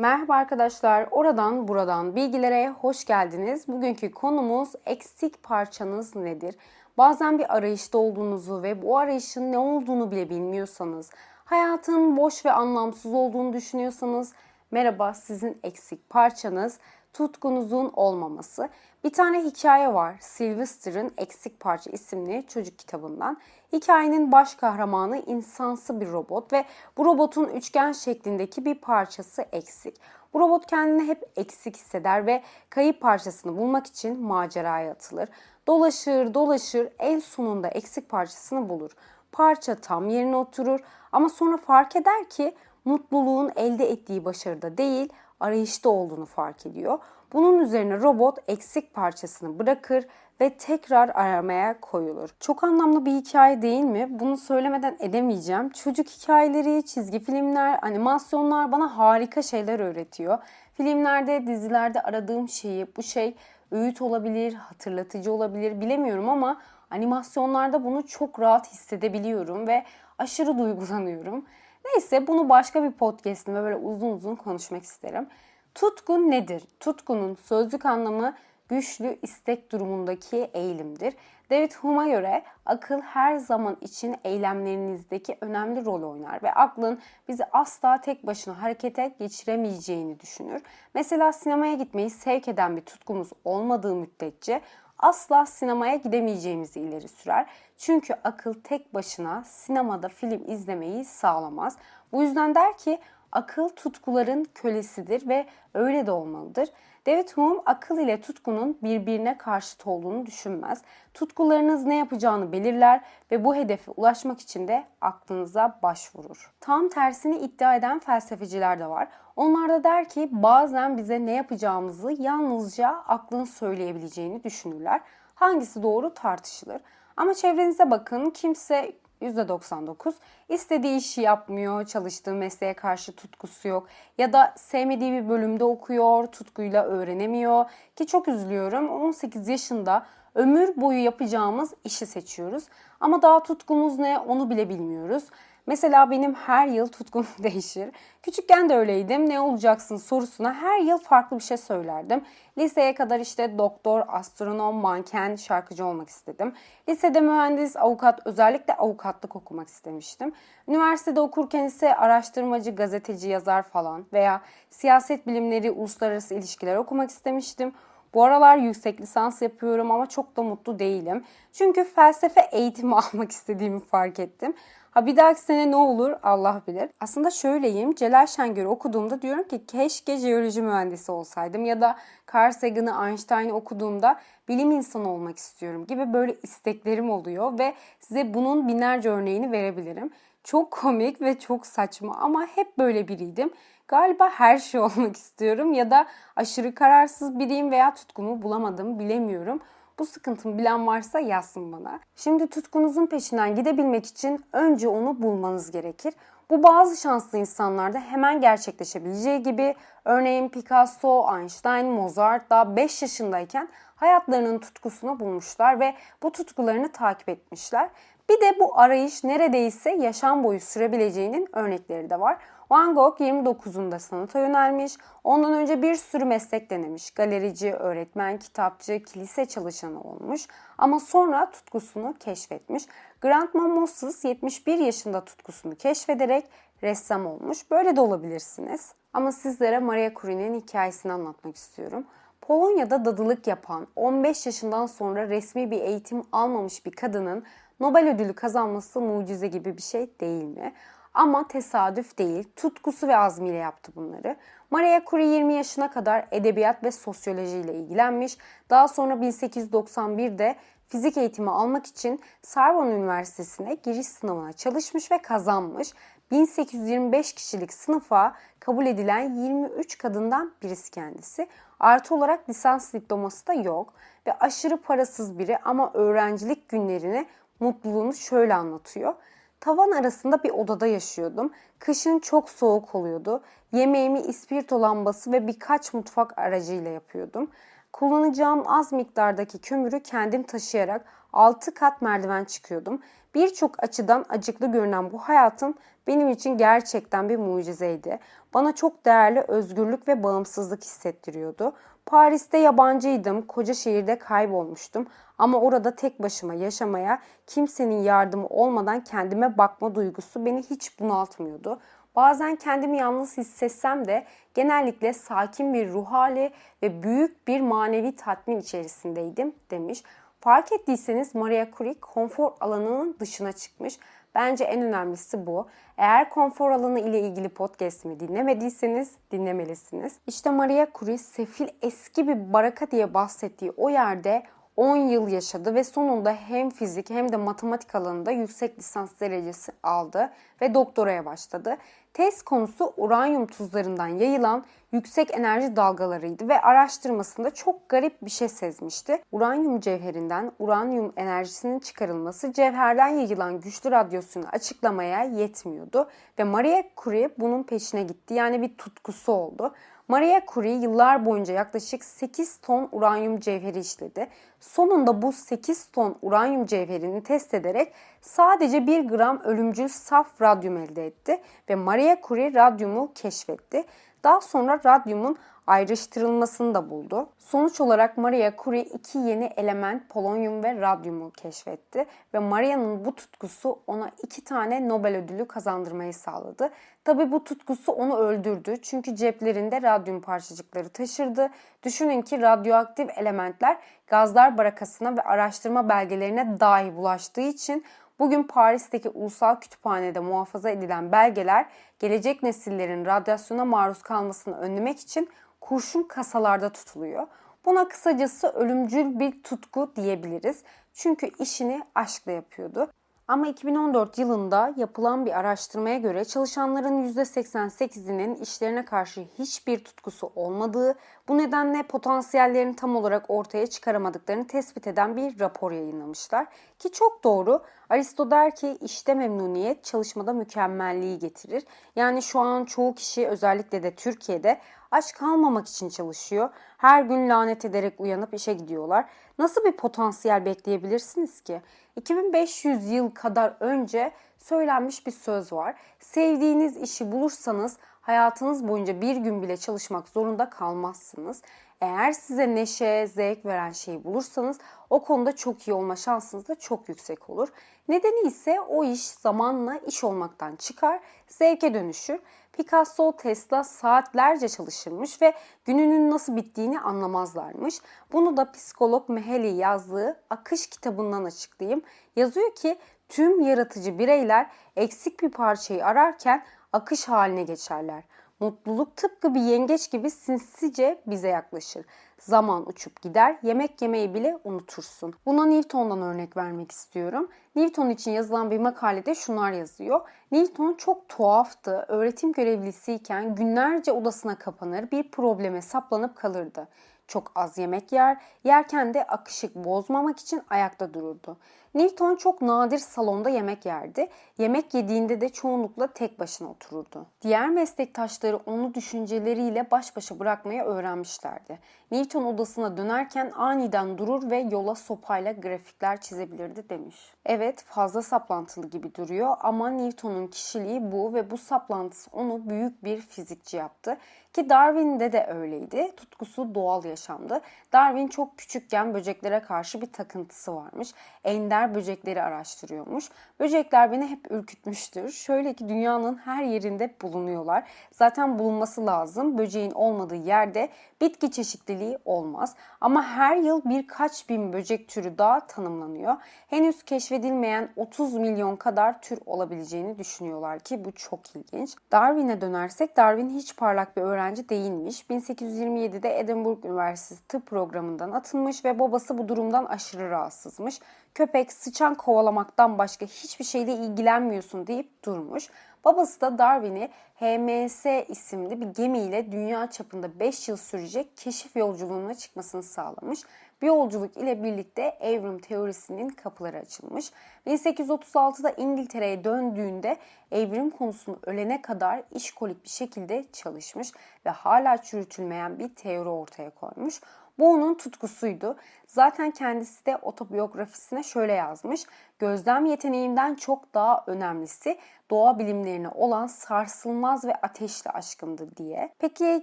Merhaba arkadaşlar, oradan buradan bilgilere hoş geldiniz. Bugünkü konumuz eksik parçanız nedir? Bazen bir arayışta olduğunuzu ve bu arayışın ne olduğunu bile bilmiyorsanız, hayatın boş ve anlamsız olduğunu düşünüyorsanız, merhaba sizin eksik parçanız tutkunuzun olmaması. Bir tane hikaye var. Sylvester'ın Eksik Parça isimli çocuk kitabından. Hikayenin baş kahramanı insansı bir robot ve bu robotun üçgen şeklindeki bir parçası eksik. Bu robot kendini hep eksik hisseder ve kayıp parçasını bulmak için maceraya atılır. Dolaşır, dolaşır, en sonunda eksik parçasını bulur. Parça tam yerine oturur ama sonra fark eder ki mutluluğun elde ettiği başarıda değil, arayışta olduğunu fark ediyor. Bunun üzerine robot eksik parçasını bırakır ve tekrar aramaya koyulur. Çok anlamlı bir hikaye değil mi? Bunu söylemeden edemeyeceğim. Çocuk hikayeleri, çizgi filmler, animasyonlar bana harika şeyler öğretiyor. Filmlerde, dizilerde aradığım şeyi, bu şey öğüt olabilir, hatırlatıcı olabilir bilemiyorum ama animasyonlarda bunu çok rahat hissedebiliyorum ve aşırı duygulanıyorum. Neyse bunu başka bir podcast'ime böyle uzun uzun konuşmak isterim. Tutku nedir? Tutkunun sözlük anlamı güçlü istek durumundaki eğilimdir. David Hume'a göre akıl her zaman için eylemlerinizdeki önemli rol oynar ve aklın bizi asla tek başına harekete geçiremeyeceğini düşünür. Mesela sinemaya gitmeyi sevk eden bir tutkumuz olmadığı müddetçe asla sinemaya gidemeyeceğimizi ileri sürer. Çünkü akıl tek başına sinemada film izlemeyi sağlamaz. Bu yüzden der ki akıl tutkuların kölesidir ve öyle de olmalıdır. David Hume akıl ile tutkunun birbirine karşıt olduğunu düşünmez. Tutkularınız ne yapacağını belirler ve bu hedefe ulaşmak için de aklınıza başvurur. Tam tersini iddia eden felsefeciler de var. Onlar da der ki bazen bize ne yapacağımızı yalnızca aklın söyleyebileceğini düşünürler. Hangisi doğru tartışılır. Ama çevrenize bakın kimse %99 istediği işi yapmıyor, çalıştığı mesleğe karşı tutkusu yok ya da sevmediği bir bölümde okuyor, tutkuyla öğrenemiyor ki çok üzülüyorum. 18 yaşında ömür boyu yapacağımız işi seçiyoruz ama daha tutkumuz ne onu bile bilmiyoruz. Mesela benim her yıl tutkum değişir. Küçükken de öyleydim. Ne olacaksın sorusuna her yıl farklı bir şey söylerdim. Liseye kadar işte doktor, astronom, manken, şarkıcı olmak istedim. Lisede mühendis, avukat, özellikle avukatlık okumak istemiştim. Üniversitede okurken ise araştırmacı, gazeteci, yazar falan veya siyaset bilimleri, uluslararası ilişkiler okumak istemiştim. Bu aralar yüksek lisans yapıyorum ama çok da mutlu değilim. Çünkü felsefe eğitimi almak istediğimi fark ettim. Ha bir dahaki sene ne olur Allah bilir. Aslında şöyleyim. Celal Şengör'ü okuduğumda diyorum ki keşke jeoloji mühendisi olsaydım ya da Carl Sagan'ı Einstein'ı okuduğumda bilim insanı olmak istiyorum gibi böyle isteklerim oluyor ve size bunun binlerce örneğini verebilirim. Çok komik ve çok saçma ama hep böyle biriydim. Galiba her şey olmak istiyorum ya da aşırı kararsız biriyim veya tutkumu bulamadım bilemiyorum. Bu sıkıntımı bilen varsa yazsın bana. Şimdi tutkunuzun peşinden gidebilmek için önce onu bulmanız gerekir. Bu bazı şanslı insanlarda hemen gerçekleşebileceği gibi örneğin Picasso, Einstein, Mozart da 5 yaşındayken hayatlarının tutkusunu bulmuşlar ve bu tutkularını takip etmişler. Bir de bu arayış neredeyse yaşam boyu sürebileceğinin örnekleri de var. Van Gogh 29'unda sanata yönelmiş. Ondan önce bir sürü meslek denemiş. Galerici, öğretmen, kitapçı, kilise çalışanı olmuş. Ama sonra tutkusunu keşfetmiş. Grantman Moses 71 yaşında tutkusunu keşfederek ressam olmuş. Böyle de olabilirsiniz. Ama sizlere Maria Curie'nin hikayesini anlatmak istiyorum. Polonya'da dadılık yapan 15 yaşından sonra resmi bir eğitim almamış bir kadının Nobel ödülü kazanması mucize gibi bir şey değil mi? Ama tesadüf değil, tutkusu ve azmiyle yaptı bunları. Maria Curie 20 yaşına kadar edebiyat ve sosyoloji ile ilgilenmiş. Daha sonra 1891'de fizik eğitimi almak için Sorbonne Üniversitesi'ne giriş sınavına çalışmış ve kazanmış. 1825 kişilik sınıfa kabul edilen 23 kadından birisi kendisi. Artı olarak lisans diploması da yok ve aşırı parasız biri ama öğrencilik günlerini mutluluğunu şöyle anlatıyor. Tavan arasında bir odada yaşıyordum. Kışın çok soğuk oluyordu. Yemeğimi ispirto lambası ve birkaç mutfak aracıyla yapıyordum. Kullanacağım az miktardaki kömürü kendim taşıyarak 6 kat merdiven çıkıyordum. Birçok açıdan acıklı görünen bu hayatım benim için gerçekten bir mucizeydi. Bana çok değerli özgürlük ve bağımsızlık hissettiriyordu. Paris'te yabancıydım, koca şehirde kaybolmuştum ama orada tek başıma yaşamaya, kimsenin yardımı olmadan kendime bakma duygusu beni hiç bunaltmıyordu. Bazen kendimi yalnız hissetsem de genellikle sakin bir ruh hali ve büyük bir manevi tatmin içerisindeydim demiş. Fark ettiyseniz Maria Curie konfor alanının dışına çıkmış. Bence en önemlisi bu. Eğer konfor alanı ile ilgili podcast'imi dinlemediyseniz dinlemelisiniz. İşte Maria Curie sefil eski bir baraka diye bahsettiği o yerde 10 yıl yaşadı ve sonunda hem fizik hem de matematik alanında yüksek lisans derecesi aldı ve doktoraya başladı. Test konusu uranyum tuzlarından yayılan yüksek enerji dalgalarıydı ve araştırmasında çok garip bir şey sezmişti. Uranyum cevherinden uranyum enerjisinin çıkarılması cevherden yayılan güçlü radyasyonu açıklamaya yetmiyordu ve Maria Curie bunun peşine gitti. Yani bir tutkusu oldu. Maria Curie yıllar boyunca yaklaşık 8 ton uranyum cevheri işledi. Sonunda bu 8 ton uranyum cevherini test ederek sadece 1 gram ölümcül saf radyum elde etti ve Maria Curie radyumu keşfetti. Daha sonra radyumun ayrıştırılmasını da buldu. Sonuç olarak Maria Curie iki yeni element polonyum ve radyumu keşfetti ve Maria'nın bu tutkusu ona iki tane Nobel ödülü kazandırmayı sağladı. Tabi bu tutkusu onu öldürdü çünkü ceplerinde radyum parçacıkları taşırdı. Düşünün ki radyoaktif elementler gazlar barakasına ve araştırma belgelerine dahi bulaştığı için Bugün Paris'teki Ulusal Kütüphane'de muhafaza edilen belgeler gelecek nesillerin radyasyona maruz kalmasını önlemek için kurşun kasalarda tutuluyor. Buna kısacası ölümcül bir tutku diyebiliriz. Çünkü işini aşkla yapıyordu. Ama 2014 yılında yapılan bir araştırmaya göre çalışanların %88'inin işlerine karşı hiçbir tutkusu olmadığı, bu nedenle potansiyellerini tam olarak ortaya çıkaramadıklarını tespit eden bir rapor yayınlamışlar. Ki çok doğru. Aristo der ki işte memnuniyet çalışmada mükemmelliği getirir. Yani şu an çoğu kişi özellikle de Türkiye'de aç kalmamak için çalışıyor. Her gün lanet ederek uyanıp işe gidiyorlar. Nasıl bir potansiyel bekleyebilirsiniz ki? 2500 yıl kadar önce söylenmiş bir söz var. Sevdiğiniz işi bulursanız hayatınız boyunca bir gün bile çalışmak zorunda kalmazsınız. Eğer size neşe, zevk veren şeyi bulursanız o konuda çok iyi olma şansınız da çok yüksek olur. Nedeni ise o iş zamanla iş olmaktan çıkar, zevke dönüşür. Picasso, Tesla saatlerce çalışırmış ve gününün nasıl bittiğini anlamazlarmış. Bunu da psikolog Meheli yazdığı Akış kitabından açıklayayım. Yazıyor ki tüm yaratıcı bireyler eksik bir parçayı ararken akış haline geçerler. Mutluluk tıpkı bir yengeç gibi sinsice bize yaklaşır. Zaman uçup gider, yemek yemeyi bile unutursun. Buna Newton'dan örnek vermek istiyorum. Newton için yazılan bir makalede şunlar yazıyor. Newton çok tuhaftı. Öğretim görevlisiyken günlerce odasına kapanır, bir probleme saplanıp kalırdı. Çok az yemek yer, yerken de akışık bozmamak için ayakta dururdu. Newton çok nadir salonda yemek yerdi. Yemek yediğinde de çoğunlukla tek başına otururdu. Diğer meslektaşları onu düşünceleriyle baş başa bırakmaya öğrenmişlerdi. Newton odasına dönerken aniden durur ve yola sopayla grafikler çizebilirdi demiş. Evet fazla saplantılı gibi duruyor ama Newton'un kişiliği bu ve bu saplantısı onu büyük bir fizikçi yaptı. Ki Darwin'de de öyleydi. Tutkusu doğal yaşamdı. Darwin çok küçükken böceklere karşı bir takıntısı varmış. Ender böcekleri araştırıyormuş. Böcekler beni hep ürkütmüştür. Şöyle ki dünyanın her yerinde bulunuyorlar. Zaten bulunması lazım. Böceğin olmadığı yerde bitki çeşitliliği olmaz. Ama her yıl birkaç bin böcek türü daha tanımlanıyor. Henüz keşfedilmeyen 30 milyon kadar tür olabileceğini düşünüyorlar ki bu çok ilginç. Darwin'e dönersek Darwin hiç parlak bir öğrenci değilmiş. 1827'de Edinburgh Üniversitesi tıp programından atılmış ve babası bu durumdan aşırı rahatsızmış. Köpek sıçan kovalamaktan başka hiçbir şeyle ilgilenmiyorsun deyip durmuş. Babası da Darwin'i HMS isimli bir gemiyle dünya çapında 5 yıl sürecek keşif yolculuğuna çıkmasını sağlamış. Bu yolculuk ile birlikte evrim teorisinin kapıları açılmış. 1836'da İngiltere'ye döndüğünde evrim konusunu ölene kadar işkolik bir şekilde çalışmış ve hala çürütülmeyen bir teori ortaya koymuş. Bu onun tutkusuydu. Zaten kendisi de otobiyografisine şöyle yazmış. Gözlem yeteneğimden çok daha önemlisi doğa bilimlerine olan sarsılmaz ve ateşli aşkımdı diye. Peki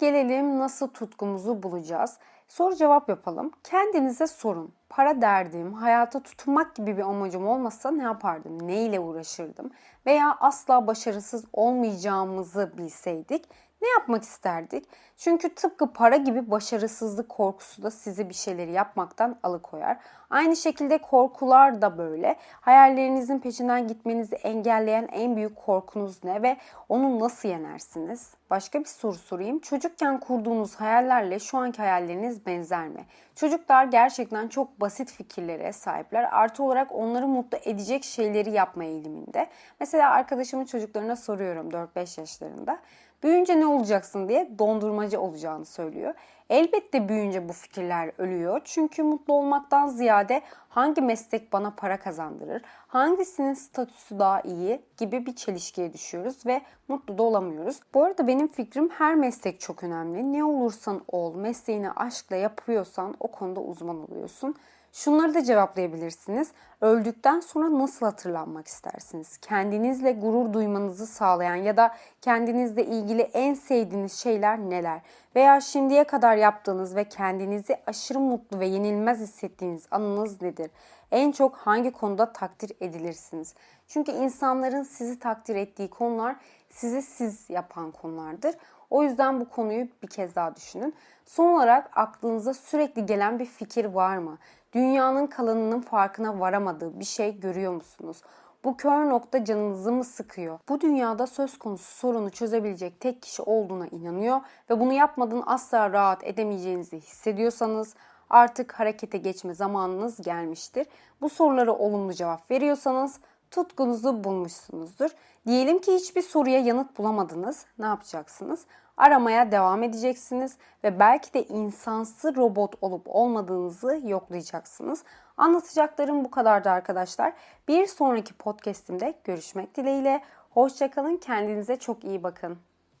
gelelim nasıl tutkumuzu bulacağız? Soru cevap yapalım. Kendinize sorun. Para derdim, hayata tutunmak gibi bir amacım olmasa ne yapardım? Ne ile uğraşırdım? Veya asla başarısız olmayacağımızı bilseydik ne yapmak isterdik? Çünkü tıpkı para gibi başarısızlık korkusu da sizi bir şeyleri yapmaktan alıkoyar. Aynı şekilde korkular da böyle. Hayallerinizin peşinden gitmenizi engelleyen en büyük korkunuz ne ve onu nasıl yenersiniz? Başka bir soru sorayım. Çocukken kurduğunuz hayallerle şu anki hayalleriniz benzer mi? Çocuklar gerçekten çok basit fikirlere sahipler. Artı olarak onları mutlu edecek şeyleri yapma eğiliminde. Mesela arkadaşımın çocuklarına soruyorum 4-5 yaşlarında. Büyüyünce ne olacaksın diye dondurmacı olacağını söylüyor. Elbette büyüyünce bu fikirler ölüyor. Çünkü mutlu olmaktan ziyade hangi meslek bana para kazandırır, hangisinin statüsü daha iyi gibi bir çelişkiye düşüyoruz ve mutlu da olamıyoruz. Bu arada benim fikrim her meslek çok önemli. Ne olursan ol, mesleğini aşkla yapıyorsan o konuda uzman oluyorsun. Şunları da cevaplayabilirsiniz. Öldükten sonra nasıl hatırlanmak istersiniz? Kendinizle gurur duymanızı sağlayan ya da kendinizle ilgili en sevdiğiniz şeyler neler? Veya şimdiye kadar yaptığınız ve kendinizi aşırı mutlu ve yenilmez hissettiğiniz anınız nedir? En çok hangi konuda takdir edilirsiniz? Çünkü insanların sizi takdir ettiği konular sizi siz yapan konulardır. O yüzden bu konuyu bir kez daha düşünün. Son olarak aklınıza sürekli gelen bir fikir var mı? Dünyanın kalanının farkına varamadığı bir şey görüyor musunuz? Bu kör nokta canınızı mı sıkıyor? Bu dünyada söz konusu sorunu çözebilecek tek kişi olduğuna inanıyor ve bunu yapmadan asla rahat edemeyeceğinizi hissediyorsanız artık harekete geçme zamanınız gelmiştir. Bu sorulara olumlu cevap veriyorsanız tutkunuzu bulmuşsunuzdur. Diyelim ki hiçbir soruya yanıt bulamadınız. Ne yapacaksınız? Aramaya devam edeceksiniz ve belki de insansı robot olup olmadığınızı yoklayacaksınız. Anlatacaklarım bu kadardı arkadaşlar. Bir sonraki podcast'imde görüşmek dileğiyle. Hoşçakalın, kendinize çok iyi bakın.